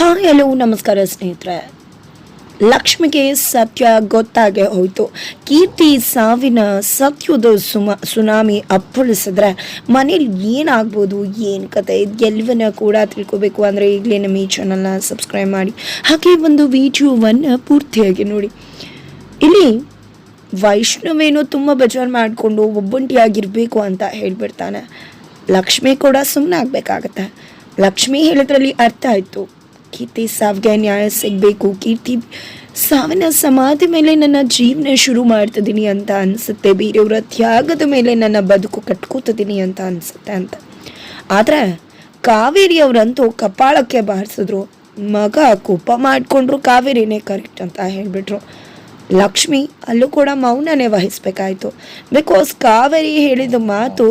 Hi, hello, ನಮಸ್ಕಾರ ಸ್ನೇಹಿತರೆ. ಲಕ್ಷ್ಮಿಗೆ ಸತ್ಯ ಗೊತ್ತಾಗೆ ಹೋಯಿತು. ಕೀರ್ತಿ ಸಾವಿನ ಸತ್ಯದ ಸುಮ, ಸುನಾಮಿ ಅಪ್ಪಳಿಸಿದ್ರೆ ಮನೇಲಿ ಏನಾಗ್ಬೋದು, ಏನು ಕತೆ? ಎಲ್ಲವನ್ನ ಕೂಡ ತಿಳ್ಕೊಬೇಕು ಅಂದರೆ ಈಗಲೇ ನಮ್ಮ ಈ ಚಾನಲ್ನ ಸಬ್ಸ್ಕ್ರೈಬ್ ಮಾಡಿ. ಹಾಗೆ ಒಂದು ವಿಡಿಯೋವನ್ನು ಪೂರ್ತಿಯಾಗಿ ನೋಡಿ. ಇಲ್ಲಿ ವೈಷ್ಣವೇನೋ ತುಂಬ ಬೇಜಾರು ಮಾಡಿಕೊಂಡು ಒಬ್ಬಂಟಿಯಾಗಿರಬೇಕು ಅಂತ ಹೇಳಿಬಿಡ್ತಾನೆ. ಲಕ್ಷ್ಮಿ ಕೂಡ ಸುಮ್ಮನೆ ಆಗಬೇಕಾಗತ್ತೆ ಲಕ್ಷ್ಮಿ ಹೇಳಿದ್ರಲ್ಲಿ ಅರ್ಥ ಆಯಿತು. ಕೀರ್ತಿ ಸಾವಿಗೆ ನ್ಯಾಯ ಸಿಗಬೇಕು? ಕೀರ್ತಿ ಸಾವಿನ ಸಮಾಧಿ ಮೇಲೆ ನನ್ನ ಜೀವನ ಶುರು ಮಾಡ್ತಿದ್ದೀನಿ ಅಂತ ಅನಿಸುತ್ತೆ. ಬೇರೆಯವರ ತ್ಯಾಗದ ಮೇಲೆ ನನ್ನ ಬದುಕು ಕಟ್ಕೋತಿದ್ದೀನಿ ಅಂತ ಅನಿಸುತ್ತೆ ಅಂತ. ಆದರೆ ಕಾವೇರಿಯವರಂತೂ ಕಪಾಳಕ್ಕೆ ಬಾರಿಸಿದ್ರು. ಮಗ ಕೋಪ ಮಾಡಿಕೊಂಡ್ರು ಕಾವೇರಿನೇ ಕರೆಕ್ಟ್ ಅಂತ ಹೇಳಿಬಿಟ್ರು. ಲಕ್ಷ್ಮಿ ಅಲ್ಲೂ ಕೂಡ ಮೌನನೇ ವಹಿಸ್ಬೇಕಾಯ್ತು. ಬಿಕಾಸ್ ಕಾವೇರಿ ಹೇಳಿದ ಮಾತು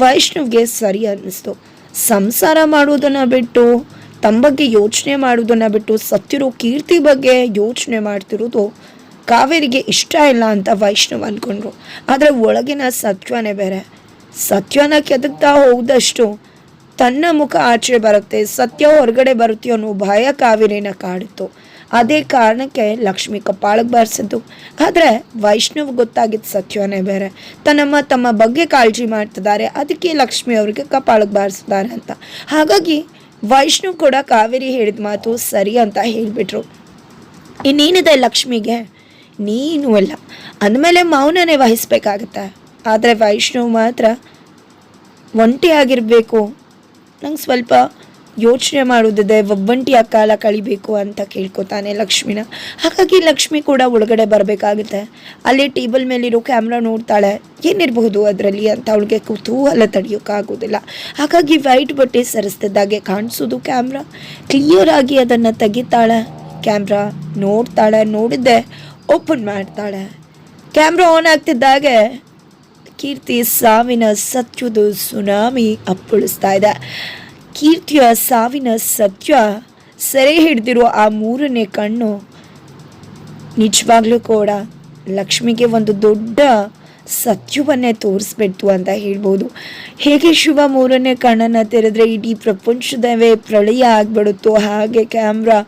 ವೈಷ್ಣವ್ಗೆ ಸರಿ ಅನ್ನಿಸ್ತು. ಸಂಸಾರ ಮಾಡೋದನ್ನ ಬಿಟ್ಟು ತಮ್ಮ ಬಗ್ಗೆ ಯೋಚನೆ ಮಾಡೋದನ್ನ ಬಿಟ್ಟು ಸತ್ತಿರೋ ಕೀರ್ತಿ ಬಗ್ಗೆ ಯೋಚನೆ ಮಾಡ್ತಿರೋದು ಕಾವೇರಿಗೆ ಇಷ್ಟ ಇಲ್ಲ ಅಂತ ವೈಷ್ಣವ್ ಅಂದ್ಕೊಂಡ್ರು ಆದರೆ ಒಳಗಿನ ಸತ್ವನೇ ಬೇರೆ. ಸತ್ಯನ ಕೆದಕ್ತಾ ಹೋದಷ್ಟು ತನ್ನ ಮುಖ ಆಚೆ ಬರುತ್ತೆ, ಸತ್ಯ ಹೊರಗಡೆ ಬರುತ್ತೆ ಅನ್ನೋ ಭಯ ಕಾವೇರಿನ ಕಾಡಿತ್ತು. ಅದೇ ಕಾರಣಕ್ಕೆ ಲಕ್ಷ್ಮಿ ಕಪಾಳಕ್ಕೆ ಬಾರಿಸಿದ್ದು. ಆದರೆ ವೈಷ್ಣವ್ ಗೊತ್ತಾಗಿದ್ದ ಸತ್ಯನೇ ಬೇರೆ. ತನ್ನಮ್ಮ ತಮ್ಮ ಬಗ್ಗೆ ಕಾಳಜಿ ಮಾಡ್ತಿದ್ದಾರೆ, ಅದಕ್ಕೆ ಲಕ್ಷ್ಮಿ ಅವರಿಗೆ ಕಪಾಳಕ್ಕೆ ಬಾರಿಸಿದ್ದಾರೆ ಅಂತ. ಹಾಗಾಗಿ ವೈಷ್ಣವ್ ಕೂಡ ಕಾವೇರಿ ಹೇಳಿದ ಮಾತು ಸರಿ ಅಂತ ಹೇಳಿಬಿಟ್ರು. ಇನ್ನೇನಿದೆ ಲಕ್ಷ್ಮಿಗೆ? ನೀನು ಅಲ್ಲ. ಅಂದಮೇಲೆ ಮೌನನೇ ವಹಿಸ್ಬೇಕಾಗತ್ತೆ. ಆದರೆ ವೈಷ್ಣು ಮಾತ್ರ ಒಂಟಿಯಾಗಿರಬೇಕು ನಂಗೆ ಸ್ವಲ್ಪ ಯೋಚನೆ ಮಾಡೋದಿದೆ ಒಬ್ಬಂಟಿಯ ಕಾಲ ಕಳಿಬೇಕು ಅಂತ ಕೇಳ್ಕೊತಾನೆ ಲಕ್ಷ್ಮಿನ. ಹಾಗಾಗಿ ಲಕ್ಷ್ಮಿ ಕೂಡ ಒಳಗಡೆ ಬರಬೇಕಾಗುತ್ತೆ. ಅಲ್ಲಿ ಟೇಬಲ್ ಮೇಲಿರೋ ಕ್ಯಾಮ್ರಾ ನೋಡ್ತಾಳೆ, ಏನಿರಬಹುದು ಅದರಲ್ಲಿ ಅಂತ ಅವಳಿಗೆ ಕುತೂಹಲ ತಡೆಯೋಕ್ಕಾಗೋದಿಲ್ಲ ಹಾಗಾಗಿ ವೈಟ್ ಬಟ್ಟೆ ಸರಿಸ್ತಿದ್ದಾಗೆ ಕಾಣಿಸೋದು ಕ್ಯಾಮ್ರಾ. ಕ್ಲಿಯರ್ ಆಗಿ ಅದನ್ನು ತೆಗಿತಾಳೆ, ಕ್ಯಾಮ್ರಾ ನೋಡ್ತಾಳೆ, ನೋಡಿದ್ದೆ, ಓಪನ್ ಮಾಡ್ತಾಳೆ. ಕ್ಯಾಮ್ರಾ ಆನ್ ಆಗ್ತಿದ್ದಾಗೆ ಕೀರ್ತಿ ಸಾವಿನ ಸತ್ಯದ ಸುನಾಮಿ ಅಪ್ಪಳಿಸ್ತಾ ಇದೆ. ಕೀರ್ತಿಯ ಸಾವಿನ ಸತ್ಯ ಸೆರೆ ಹಿಡಿದಿರುವ ಆ ಮೂರನೇ ಕಣ್ಣು ನಿಜವಾಗ್ಲೂ ಕೂಡ ಲಕ್ಷ್ಮಿಗೆ ಒಂದು ದೊಡ್ಡ ಸತ್ಯವನ್ನೇ ತೋರಿಸ್ಬಿಡ್ತು ಅಂತ ಹೇಳ್ಬೋದು. ಹೇಗೆ ಶಿವ ಮೂರನೇ ಕಣ್ಣನ್ನು ತೆರೆದ್ರೆ ಇಡೀ ಪ್ರಪಂಚದವೇ ಪ್ರಳಯ ಆಗ್ಬಿಡುತ್ತೋ ಹಾಗೆ ಕ್ಯಾಮ್ರಾ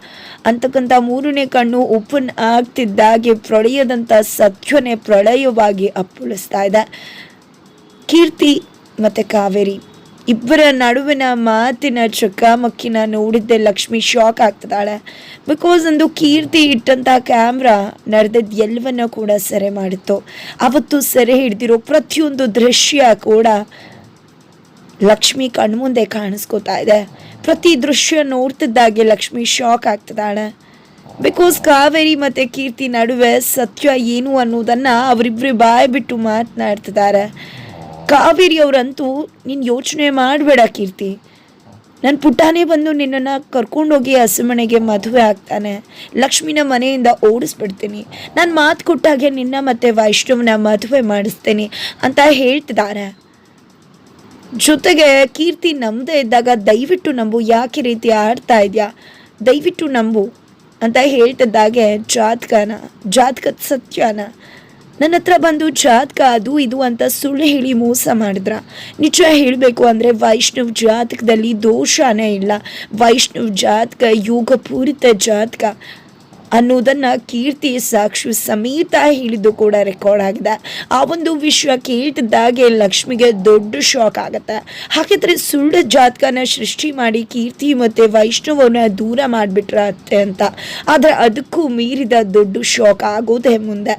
ಅಂತಕ್ಕಂಥ ಮೂರನೇ ಕಣ್ಣು ಓಪನ್ ಆಗ್ತಿದ್ದಾಗೆ ಪ್ರಳಯದಂಥ ಸತ್ಯನೇ ಪ್ರಳಯವಾಗಿ ಅಪ್ಪಳಿಸ್ತಾ ಇದೆ. ಕೀರ್ತಿ ಮತ್ತು ಕಾವೇರಿ. ಇಬ್ಬರ ನಡುವಿನ ಮಾತಿನ ಚಕಾಮಕ್ಕಿನ ನೋಡಿದ್ದೆ ಲಕ್ಷ್ಮಿ ಶಾಕ್ ಆಗ್ತದಾಳೆ ಬಿಕಾಸ್ ಒಂದು ಕೀರ್ತಿ ಇಟ್ಟಂಥ ಕ್ಯಾಮ್ರಾ ನಡೆದದ್ದು ಎಲ್ಲವನ್ನ ಕೂಡ ಸೆರೆ ಮಾಡಿತ್ತು. ಅವತ್ತು ಸೆರೆ ಹಿಡ್ದಿರೋ ಪ್ರತಿಯೊಂದು ದೃಶ್ಯ ಕೂಡ ಲಕ್ಷ್ಮಿ ಕಣ್ಮುಂದೆ ಕಾಣಿಸ್ಕೋತಾ ಇದೆ. ಪ್ರತಿ ದೃಶ್ಯ ನೋಡ್ತಿದ್ದಾಗೆ ಲಕ್ಷ್ಮಿ ಶಾಕ್ ಆಗ್ತದಾಳೆ ಬಿಕಾಸ್ ಕಾವೇರಿ ಮತ್ತು ಕೀರ್ತಿ ನಡುವೆ ಸತ್ಯ ಏನು ಅನ್ನೋದನ್ನು ಅವರಿಬ್ಬರು ಬಾಯಿ ಬಿಟ್ಟು ಮಾತನಾಡ್ತಿದ್ದಾರೆ. ಕಾವೇರಿ ಅವರಂತೂ ನೀನು ಯೋಚನೆ ಮಾಡಬೇಡ ಕೀರ್ತಿ. ನನ್ನ ಪುಟ್ಟಾನೇ ಬಂದು ನಿನ್ನನ್ನು ಕರ್ಕೊಂಡೋಗಿ ಹಸುಮನೆಗೆ ಮದುವೆ ಆಗ್ತಾನೆ. ಲಕ್ಷ್ಮಿನ ಮನೆಯಿಂದ ಓಡಿಸ್ಬಿಡ್ತೀನಿ. ನಾನು ಮಾತು ಕೊಟ್ಟಾಗೆ ನಿನ್ನ ಮತ್ತು ವೈಷ್ಣವನ ಮದುವೆ ಮಾಡಿಸ್ತೀನಿ ಅಂತ ಹೇಳ್ತಿದ್ದಾರೆ ಜೊತೆಗೆ ಕೀರ್ತಿ ನಂಬದೇ ಇದ್ದಾಗ ದಯವಿಟ್ಟು ನಂಬು ಯಾಕೆ ರೀತಿ ಆಡ್ತಾ ಇದೆಯಾ? ದಯವಿಟ್ಟು ನಂಬು ಅಂತ ಹೇಳ್ತಿದ್ದಾಗೆ ಜಾತಕನ, ಜಾತಕದ ಸತ್ಯನ. ನನ್ನ ಹತ್ರ ಬಂದು ಜಾತಕ ಅದು ಇದು ಅಂತ ಸುಳ್ಳು ಹೇಳಿ ಮೋಸ ಮಾಡಿದ್ರ? ನಿಜ ಹೇಳಬೇಕು ಅಂದರೆ ವೈಷ್ಣವ್ ಜಾತಕದಲ್ಲಿ ದೋಷನೇ ಇಲ್ಲ. ವೈಷ್ಣವ್ ಜಾತಕ ಯೋಗ ಪೂರಿತ ಜಾತಕ ಅನ್ನೋದನ್ನು ಕೀರ್ತಿ ಸಾಕ್ಷಿ ಸಮೇತ ಹೇಳಿದ್ದು ಕೂಡ ರೆಕಾರ್ಡ್ ಆಗಿದೆ ಆ ಒಂದು ವಿಷಯ ಕೇಳ್ತಿದ್ದಾಗೆ ಲಕ್ಷ್ಮಿಗೆ ದೊಡ್ಡ ಶಾಕ್ ಆಗುತ್ತೆ. ಹಾಗಿದ್ರೆ ಸುಳ್ಳು ಜಾತಕನ ಸೃಷ್ಟಿ ಮಾಡಿ ಕೀರ್ತಿ ಮತ್ತು ವೈಷ್ಣವನ ದೂರ ಮಾಡಿಬಿಟ್ರ ಅತ್ತೆ ಅಂತ. ಆದರೆ ಅದಕ್ಕೂ ಮೀರಿದ ದೊಡ್ಡ ಶಾಕ್ ಆಗೋದೇ ಮುಂದೆ.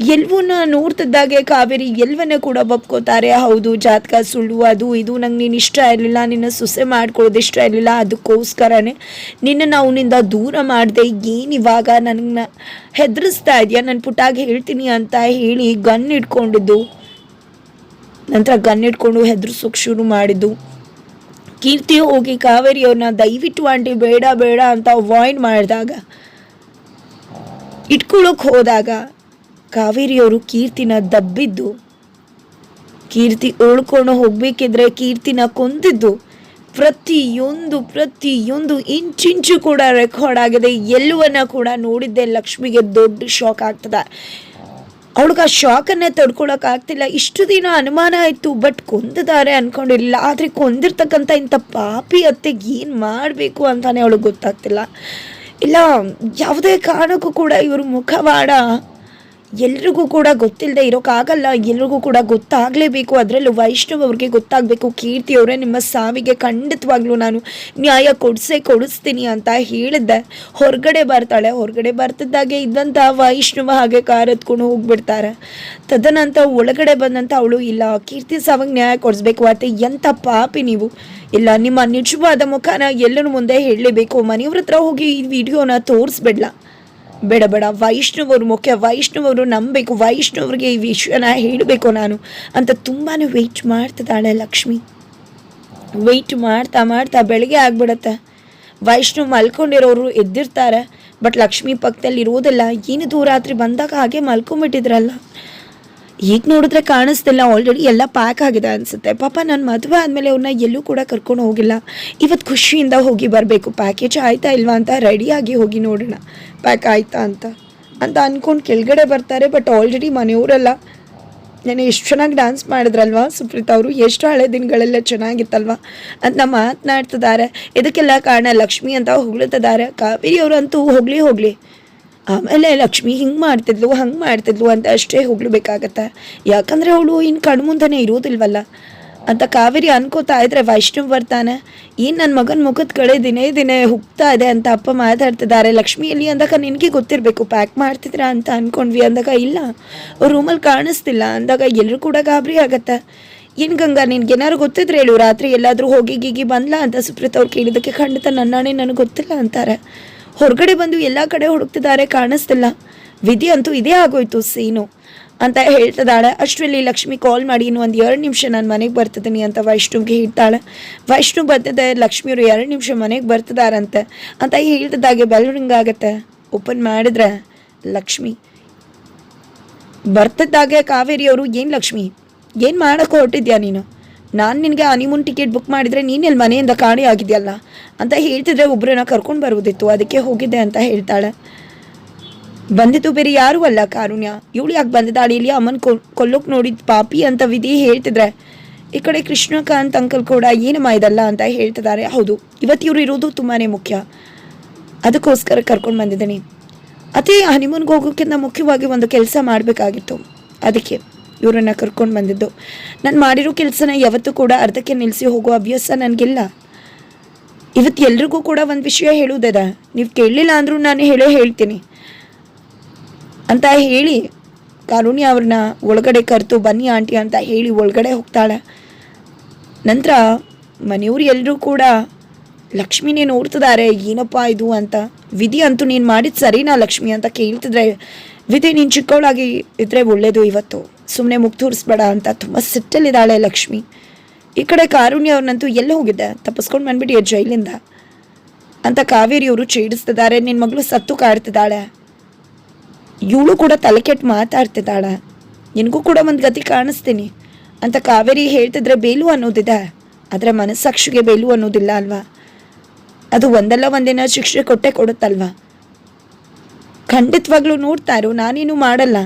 ಎಲ್ವನ್ನ ನೋಡ್ತಿದ್ದಾಗೆ ಕಾವೇರಿ, ಎಲ್ವನ್ನ ಕೂಡ ಒಪ್ಕೋತಾರೆ. ಹೌದು, ಜಾತಕ ಸುಳ್ಳು ಅದು ಇದು. ನಂಗೆ ನೀನು ಇಷ್ಟ ಇರಲಿಲ್ಲ, ನಿನ್ನ ಸೊಸೆ ಮಾಡ್ಕೊಳ್ಳೋದು ಇಷ್ಟ ಇರಲಿಲ್ಲ, ಅದಕ್ಕೋಸ್ಕರನೇ ನಿನ್ನ ಅವನಿಂದ ದೂರ ಮಾಡಿದೆ. ಏನು ಇವಾಗ ನನಗೆ ಹೆದರಿಸ್ತಾ ಇದೆಯಾ? ನಾನು ಪುಟ್ಟಾಗಿ ಹೇಳ್ತೀನಿ ಅಂತ ಹೇಳಿ ಗನ್ ಇಟ್ಕೊಂಡಿದ್ದು ನಂತರ ಗನ್ ಇಟ್ಕೊಂಡು ಹೆದರ್ಸೋಕೆ ಶುರು ಮಾಡಿದ್ದು. ಕೀರ್ತಿ ಹೋಗಿ ಕಾವೇರಿಯವ್ರನ್ನ ದಯವಿಟ್ಟು ಆಂಟಿ ಬೇಡ ಬೇಡ ಅಂತ ಅವಾಯ್ಡ್ ಮಾಡಿದಾಗ ಇಟ್ಕೊಳ್ಳೋಕೆ ಹೋದಾಗ ಕಾವೇರಿಯವರು ಕೀರ್ತಿನ ದಬ್ಬಿದ್ದು, ಕೀರ್ತಿ ಉಳ್ಕೊಂಡು ಹೋಗ್ಬೇಕಿದ್ರೆ ಕೀರ್ತಿನ ಕೊಂದಿದ್ದು, ಪ್ರತಿಯೊಂದು ಪ್ರತಿಯೊಂದು ಇಂಚಿಂಚು ಕೂಡ ರೆಕಾರ್ಡ್ ಆಗಿದೆ. ಎಲ್ಲವನ್ನ ಕೂಡ ನೋಡಿದ್ದೆ. ಲಕ್ಷ್ಮಿಗೆ ದೊಡ್ಡ ಶಾಕ್ ಆಗ್ತದೆ. ಅವಳಿಗೆ ಆ ಶಾಕನ್ನೇ ತಡ್ಕೊಳಕ್ ಆಗ್ತಿಲ್ಲ. ಇಷ್ಟು ದಿನ ಅನುಮಾನ ಆಯಿತು. ಬಟ್ ಕೊಂದಿದ್ದಾರೆ ಅನ್ಕೊಂಡಿರಲಿಲ್ಲ. ಆದರೆ ಕೊಂದಿರ್ತಕ್ಕಂಥ ಇಂಥ ಪಾಪಿ ಅತ್ತೆಗೆ ಏನು ಮಾಡಬೇಕು ಅಂತಾನೆ ಅವಳಿಗೆ ಗೊತ್ತಾಗ್ತಿಲ್ಲ. ಇಲ್ಲ, ಯಾವುದೇ ಕಾರಣಕ್ಕೂ ಕೂಡ ಇವರು ಮುಖವಾಡ ಎಲ್ರಿಗೂ ಕೂಡ ಗೊತ್ತಿಲ್ಲದೆ ಇರೋಕ್ಕಾಗಲ್ಲ ಎಲ್ರಿಗೂ ಕೂಡ ಗೊತ್ತಾಗಲೇಬೇಕು. ಅದರಲ್ಲೂ ವೈಷ್ಣವ್ ಅವ್ರಿಗೆ ಗೊತ್ತಾಗಬೇಕು, ಕೀರ್ತಿ ಅವರೇ ನಿಮ್ಮ ಸಾವಿಗೆ ಖಂಡಿತವಾಗ್ಲೂ ನಾನು ನ್ಯಾಯ ಕೊಡಿಸೇ ಕೊಡಿಸ್ತೀನಿ ಅಂತ ಹೇಳಿದ್ದೆ. ಹೊರಗಡೆ ಬರ್ತಾಳೆ, ಹೊರಗಡೆ ಬರ್ತಿದ್ದಾಗೆ ಇದ್ದಂಥ ವೈಷ್ಣವ ಹಾಗೆ ಕಾರ್ ಎತ್ಕೊಂಡು ಹೋಗ್ಬಿಡ್ತಾರೆ. ತದನಂತರ ಒಳಗಡೆ ಬಂದಂಥ ಅವಳು, ಇಲ್ಲ, ಕೀರ್ತಿ ಸಾವಿಗೆ ನ್ಯಾಯ ಕೊಡಿಸ್ಬೇಕು, ಅತ್ತೆ, ಎಂಥ ಪಾಪಿ ನೀವು. ಇಲ್ಲ, ನಿಮ್ಮ ನಿಜವಾದ ಮುಖನ ಎಲ್ಲರ ಮುಂದೆ ಹೇಳಲೇಬೇಕು. ಮನೆಯವ್ರ ಹತ್ರ ಹೋಗಿ ಈ ವಿಡಿಯೋನ ತೋರಿಸ್ಬಿಡ್ಲ? ಬೇಡ ಬೇಡ. ವೈಷ್ಣವರು ಮುಖ್ಯ. ವೈಷ್ಣವರು ನಂಬಬೇಕು. ವೈಷ್ಣವ್ರಿಗೆ ಈ ವಿಷಯನ ಹೇಳಬೇಕು ನಾನು ಅಂತ ತುಂಬಾ ವೆಯ್ಟ್ ಮಾಡ್ತಿದ್ದಾಳೆ ಲಕ್ಷ್ಮಿ. ವೆಯ್ಟ್ ಮಾಡ್ತಾ ಮಾಡ್ತಾ ಬೆಳಗ್ಗೆ ಆಗ್ಬಿಡತ್ತೆ. ವೈಷ್ಣವ್ ಮಲ್ಕೊಂಡಿರೋರು ಎದ್ದಿರ್ತಾರೆ ಬಟ್ ಲಕ್ಷ್ಮಿ ಪಕ್ಕದಲ್ಲಿ ಇರೋದಿಲ್ಲ ಏನು ರಾತ್ರಿ ಬಂದಾಗ ಹಾಗೆ ಮಲ್ಕೊಂಬಿಟ್ಟಿದ್ರಲ್ಲ ಈಗ ನೋಡಿದ್ರೆ ಕಾಣಿಸ್ತಿಲ್ಲ ಆಲ್ರೆಡಿ ಎಲ್ಲ ಪ್ಯಾಕ್ ಆಗಿದೆ ಅನಿಸುತ್ತೆ. ಪಾಪ ನಾನು ಮದುವೆ ಆದಮೇಲೆ ಅವ್ರನ್ನ ಎಲ್ಲೂ ಕೂಡ ಕರ್ಕೊಂಡು ಹೋಗಿಲ್ಲ. ಇವತ್ತು ಖುಷಿಯಿಂದ ಹೋಗಿ ಬರಬೇಕು. ಪ್ಯಾಕೇಜ್ ಆಯ್ತಾ ಇಲ್ವಾ ಅಂತ ರೆಡಿಯಾಗಿ ಹೋಗಿ ನೋಡೋಣ. ಪ್ಯಾಕ್ ಆಯ್ತಾ ಅಂತ. ಅಂತ ಅಂದ್ಕೊಂಡು ಕೆಳಗಡೆ ಬರ್ತಾರೆ ಬಟ್ ಆಲ್ರೆಡಿ ಮನೆಯವರೆಲ್ಲ ನಾನು ಎಷ್ಟು ಚೆನ್ನಾಗಿ ಡ್ಯಾನ್ಸ್ ಮಾಡಿದ್ರಲ್ವಾ ಸುಪ್ರೀತ್ ಅವರು? ಎಷ್ಟು ಹಳೆ ದಿನಗಳೆಲ್ಲ ಚೆನ್ನಾಗಿತ್ತಲ್ವಾ? ಅಂತ ಮಾತನಾಡ್ತಿದ್ದಾರೆ. ಇದಕ್ಕೆಲ್ಲ ಕಾರಣ ಲಕ್ಷ್ಮಿ ಅಂತ ಹೊಗಳುತ್ತಿದ್ದಾರೆ ಕಾವೇರಿ ಅವರಂತೂ ಹೋಗಲಿ ಹೋಗಲಿ. ಆಮೇಲೆ ಲಕ್ಷ್ಮಿ ಹಿಂಗೆ ಮಾಡ್ತಿದ್ಲು, ಹಂಗೆ ಮಾಡ್ತಿದ್ಲು ಅಂತ ಅಷ್ಟೇ ಹೋಗ್ಲೇಬೇಕಾಗತ್ತೆ? ಯಾಕಂದರೆ ಅವಳು ಇನ್ನು ಕಣ್ಮುಂದನೇ ಇರೋದಿಲ್ವಲ್ಲ? ಅಂತ ಕಾವೇರಿ ಅನ್ಕೋತಾ ಇದ್ರೆ ವೈಷ್ಣವ್ ಬರ್ತಾನೆ, ಏನು ನನ್ನ ಮಗನ ಮುಖದ ಕಡೆ ದಿನೇ ದಿನೇ ಹುಗ್ತಾ ಇದೆ ಅಂತ ಅಪ್ಪ ಮಾತಾಡ್ತಿದ್ದಾರೆ. ಲಕ್ಷ್ಮಿ ಎಲ್ಲಿ ಅಂದಾಗ, ನಿನಗೆ ಗೊತ್ತಿರಬೇಕು ಪ್ಯಾಕ್ ಮಾಡ್ತಿದ್ರ ಅಂತ ಅನ್ಕೊಂಡ್ವಿ. ಅಂದಾಗ, ಇಲ್ಲ, ರೂಮಲ್ಲಿ ಕಾಣಿಸ್ತಿಲ್ಲ. ಅಂದಾಗ ಎಲ್ಲರೂ ಕೂಡ ಗಾಬರಿ ಆಗತ್ತೆ? ಏನು ಗಂಗಾ ಏನಾರು ಗೊತ್ತಿದ್ರೆ ಹೇಳು. ರಾತ್ರಿ ಎಲ್ಲಾದರೂ ಹೋಗಿ ಗೀಗಿ ಬಂದ್ಲಾ ಅಂತ ಸುಪ್ರೀತ್ ಅವ್ರು ಕೇಳಿದ್ದಕ್ಕೆ ಖಂಡಿತ ನನ್ನಾಣೆ ನನಗೆ ಗೊತ್ತಿಲ್ಲ ಅಂತಾರೆ. ಹೊರಗಡೆ ಬಂದು ಎಲ್ಲ ಕಡೆ ಹುಡುಕ್ತಿದ್ದಾರೆ, ಕಾಣಿಸ್ತಿಲ್ಲ. ವಿಧಿ ಅಂತೂ ಇದೇ ಆಗೋಯ್ತು, ಸೀನು. ಅಂತ ಹೇಳ್ತಿದ್ದಾಳೆ. ಅಷ್ಟರಲ್ಲಿ ಲಕ್ಷ್ಮಿ ಕಾಲ್ ಮಾಡಿ, ಇನ್ನು ಒಂದು ಎರಡು ನಿಮಿಷ ನಾನು ಮನೆಗೆ ಬರ್ತಿದ್ದೀನಿ ಅಂತ ವೈಷ್ಣುಗೆ ಹೇಳ್ತಾಳೆ. ವೈಷ್ಣು ಬರ್ತಿದ್ದೆ ಲಕ್ಷ್ಮಿಯವರು ಎರಡು ನಿಮಿಷ ಮನೆಗೆ ಬರ್ತಿದ್ದಾರಂತೆ ಅಂತ ಹೇಳ್ತಿದ್ದಾಗೆ ಆಗತ್ತೆ. ಓಪನ್ ಮಾಡಿದ್ರೆ, ಲಕ್ಷ್ಮಿ. ಬರ್ತಿದ್ದಾಗೆ ಕಾವೇರಿಯವರು, ಏನು ಲಕ್ಷ್ಮಿ? ಏನು ಮಾಡೋಕ್ಕೆ ಹೊರಟಿದ್ಯಾ ನೀನು? ನಾನು ನಿನಗೆ ಹನಿಮೂನ್ ಟಿಕೆಟ್ ಬುಕ್ ಮಾಡಿದರೆ ನೀನು ಇಲ್ಲಿ ಮನೆಯಿಂದ ಕಾಣಿ ಆಗಿದೆಯಲ್ಲ? ಅಂತ ಹೇಳ್ತಿದ್ರೆ ಒಬ್ಬರನ್ನ ಕರ್ಕೊಂಡು ಬರುವುದಿತ್ತು ಅದಕ್ಕೆ ಹೋಗಿದ್ದೆ ಅಂತ ಹೇಳ್ತಾಳೆ. ಬಂದಿತು ಬೇರೆ ಯಾರೂ ಅಲ್ಲ ಕಾರುಣ್ಯ. ಇವಳು ಯಾಕೆ ಬಂದಿದ್ದಾಳೆ? ಇಲ್ಲಿ ಅಮ್ಮನ ಕೊಲ್ಲೋಕೆ ನೋಡಿದ ಪಾಪಿ ಅಂತ ವಿಧಿ ಹೇಳ್ತಿದ್ರೆ, ಈ ಕಡೆ ಕೃಷ್ಣಕಾಂತ್ ಅಂಕಲ್ ಕೂಡ ಏನಮ್ಮ ಇದಲ್ಲ ಅಂತ ಹೇಳ್ತಿದ್ದಾರೆ. ಹೌದು, ಇವತ್ತು ಇವರು ಇರೋದು ತುಂಬಾ ಮುಖ್ಯ. ಅದಕ್ಕೋಸ್ಕರ ಕರ್ಕೊಂಡು ಬಂದಿದ್ದೀನಿ. ಅದೇ ಹನಿಮೂನ್ಗೆ ಹೋಗೋಕ್ಕಿಂತ ಮುಖ್ಯವಾಗಿ ಒಂದು ಕೆಲಸ ಮಾಡಬೇಕಾಗಿತ್ತು. ಅದಕ್ಕೆ. ಇವರನ್ನು ಕರ್ಕೊಂಡು ಬಂದಿದ್ದು. ನಾನು ಮಾಡಿರೋ ಕೆಲಸನ ಯಾವತ್ತೂ ಕೂಡ ಅರ್ಧಕ್ಕೆ ನಿಲ್ಲಿಸಿ ಹೋಗೋ ಅಭ್ಯಾಸ ನನಗಿಲ್ಲ. ಇವತ್ತು ಎಲ್ರಿಗೂ ಕೂಡ ಒಂದು ವಿಷಯ ಹೇಳುವುದದ? ನೀವು ಕೇಳಲಿಲ್ಲ ಅಂದರೂ ನಾನು ಹೇಳೇ ಹೇಳ್ತೀನಿ. ಅಂತ ಹೇಳಿ ಕಾರುಣ್ಯ ಅವ್ರನ್ನ ಒಳಗಡೆ ಕರೆತು ಬನ್ನಿ ಆಂಟಿ ಅಂತ ಹೇಳಿ ಒಳಗಡೆ ಹೋಗ್ತಾಳೆ. ನಂತರ ಮನೆಯವ್ರು ಎಲ್ಲರೂ ಕೂಡ ಲಕ್ಷ್ಮಿನೇ ನೋಡ್ತಿದ್ದಾರೆ, ಏನಪ್ಪ ಇದು ಅಂತ. ವಿಧಿ ಅಂತೂ ನೀನು ಮಾಡಿದ ಸರಿನಾ ಲಕ್ಷ್ಮಿ ಅಂತ ಕೇಳ್ತಿದ್ರೆ, ವಿಧಿ ನೀನು ಚಿಕ್ಕವಳಾಗಿ ಇದ್ರೆ ಒಳ್ಳೇದು ಇವತ್ತು. ಸುಮ್ಮನೆ ಮುಗ್ತೂರಿಸ್ಬೇಡ ಅಂತ ತುಂಬ ಸಿಟ್ಟಲ್ಲಿದ್ದಾಳೆ ಲಕ್ಷ್ಮಿ. ಈ ಕಡೆ ಕಾರುಣ್ಯ ಅವ್ರನ್ನಂತೂ ಎಲ್ಲ ಹೋಗಿದ್ದೆ ತಪ್ಪಿಸ್ಕೊಂಡು ಬಂದ್ಬಿಟ್ಟು ಜೈಲಿಂದ. ಅಂತ ಕಾವೇರಿಯವರು ಛೇಡಿಸ್ತಿದ್ದಾರೆ. ನಿನ್ನ ಮಗಳು ಸತ್ತು ಕಾಡ್ತಿದ್ದಾಳೆ. ಇವಳು ಕೂಡ ತಲೆ ಕೆಟ್ಟು ಮಾತಾಡ್ತಿದ್ದಾಳೆ. ನಿನಗೂ ಕೂಡ ಒಂದು ಗತಿ ಕಾಣಿಸ್ತೀನಿ. ಅಂತ ಕಾವೇರಿ ಹೇಳ್ತಿದ್ರೆ ಬೇಲು ಅನ್ನೋದಿದೆ. ಆದರೆ ಮನಸ್ಸಾಕ್ಷಿಗೆ ಬೇಲು ಅನ್ನೋದಿಲ್ಲ ಅಲ್ವಾ? ಅದು ಒಂದಲ್ಲ ಒಂದಿನ ಶಿಕ್ಷೆ ಕೊಟ್ಟೆ ಕೊಡುತ್ತಲ್ವಾ? ಖಂಡಿತವಾಗ್ಲೂ ನೋಡ್ತಾ ನಾನೇನು ಮಾಡಲ್ಲ.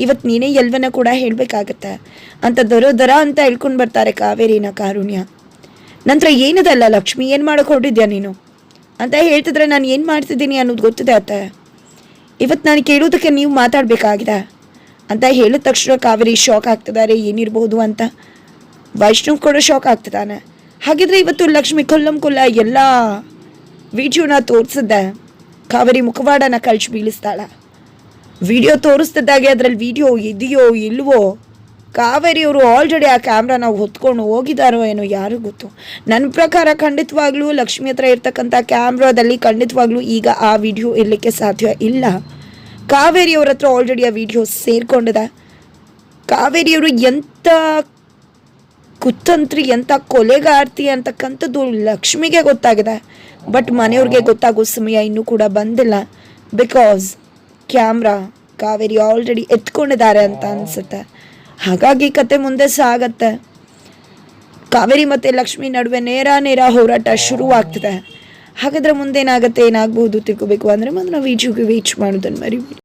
ಇವತ್ತು ನೀನೇ ಎಲ್ವನ್ನ ಕೂಡ ಹೇಳಬೇಕಾಗತ್ತೆ. ಅಂತ ದೊರ ದರ ಅಂತ ಹೇಳ್ಕೊಂಡು ಬರ್ತಾರೆ ಕಾವೇರಿನ ಕಾರುಣ್ಯ. ನಂತರ ಏನದಲ್ಲ ಲಕ್ಷ್ಮಿ, ಏನು ಮಾಡೋಕೆ ಹೊರಟಿದ್ಯಾ ನೀನು? ಅಂತ ಹೇಳ್ತಿದ್ರೆ ನಾನು ಏನು ಮಾಡ್ತಿದ್ದೀನಿ ಅನ್ನೋದು ಗೊತ್ತಿದೆ ಅತ್ತ. ಇವತ್ತು ನಾನು ಕೇಳೋದಕ್ಕೆ ನೀವು ಮಾತಾಡಬೇಕಾಗಿದೆ. ಅಂತ ಹೇಳಿದ ತಕ್ಷಣ ಕಾವೇರಿ ಶಾಕ್ ಆಗ್ತಿದ್ದಾರೆ, ಏನಿರ್ಬೋದು ಅಂತ. ವೈಷ್ಣವ್ ಕೂಡ ಶಾಕ್ ಆಗ್ತಿದ್ದಾನೆ. ಹಾಗಿದ್ರೆ ಇವತ್ತು ಲಕ್ಷ್ಮಿ ಕೊಲ್ಲಂ ಕೊಲ್ಲ ಎಲ್ಲ ವಿಡಿಯೋನ ತೋರಿಸಿದ್ದೆ. ಕಾವೇರಿ ಮುಖವಾಡನ ಕಳ್ಸಿ ಬೀಳಿಸ್ತಾಳ. ವಿಡಿಯೋ ತೋರಿಸ್ತಿದ್ದಾಗೆ, ಅದರಲ್ಲಿ ವಿಡಿಯೋ ಇದೆಯೋ, ಇಲ್ವೋ? ಕಾವೇರಿಯವರು ಆಲ್ರೆಡಿ ಆ ಕ್ಯಾಮ್ರಾನ ಹೊತ್ಕೊಂಡು ಹೋಗಿದಾರೋ ಏನೋ ಯಾರು ಗೊತ್ತು. ನನ್ನ ಪ್ರಕಾರ ಖಂಡಿತವಾಗ್ಲೂ ಲಕ್ಷ್ಮಿ ಹತ್ರ ಇರ್ತಕ್ಕಂಥ ಕ್ಯಾಮ್ರಾದಲ್ಲಿ ಖಂಡಿತವಾಗ್ಲೂ ಈಗ ಆ ವಿಡಿಯೋ ಇರಲಿಕ್ಕೆ ಸಾಧ್ಯ ಇಲ್ಲ. ಕಾವೇರಿಯವ್ರ ಹತ್ರ ಆಲ್ರೆಡಿ ಆ ವಿಡಿಯೋ ಸೇರಿಕೊಂಡಿದೆ. ಕಾವೇರಿಯವರು ಎಂಥ ಕುತಂತ್ರಿ ಎಂಥ ಕೊಲೆಗಾರ್ತಿ ಅಂತಕ್ಕಂಥದ್ದು ಲಕ್ಷ್ಮಿಗೆ ಗೊತ್ತಾಗಿದೆ. ಬಟ್ ಮನೆಯವ್ರಿಗೆ ಗೊತ್ತಾಗೋ ಸಮಯ ಇನ್ನೂ ಕೂಡ ಬಂದಿಲ್ಲ. ಬಿಕಾಸ್ ಕ್ಯಾಮ್ರಾ ಕಾವೇರಿ ಆಲ್ರೆಡಿ ಎತ್ಕೊಂಡಿದ್ದಾರೆ ಅಂತ ಅನ್ಸುತ್ತೆ. ಹಾಗಾಗಿ ಕತೆ ಮುಂದೆ ಸಾಗತ್ತೆ. ಕಾವೇರಿ ಮತ್ತು ಲಕ್ಷ್ಮಿ ನಡುವೆ ನೇರ ನೇರ ಹೋರಾಟ ಶುರುವಾಗ್ತದೆ. ಹಾಗಾದ್ರೆ ಮುಂದೇನಾಗತ್ತೆ ಏನಾಗ್ಬೋದು ತಿಳ್ಕೊಬೇಕು ಅಂದರೆ ಮೊದಲು ಈಜುಗೆ ವೀಚ್ ಮಾಡೋದನ್ನ ಮರಿಬೇಡಿ.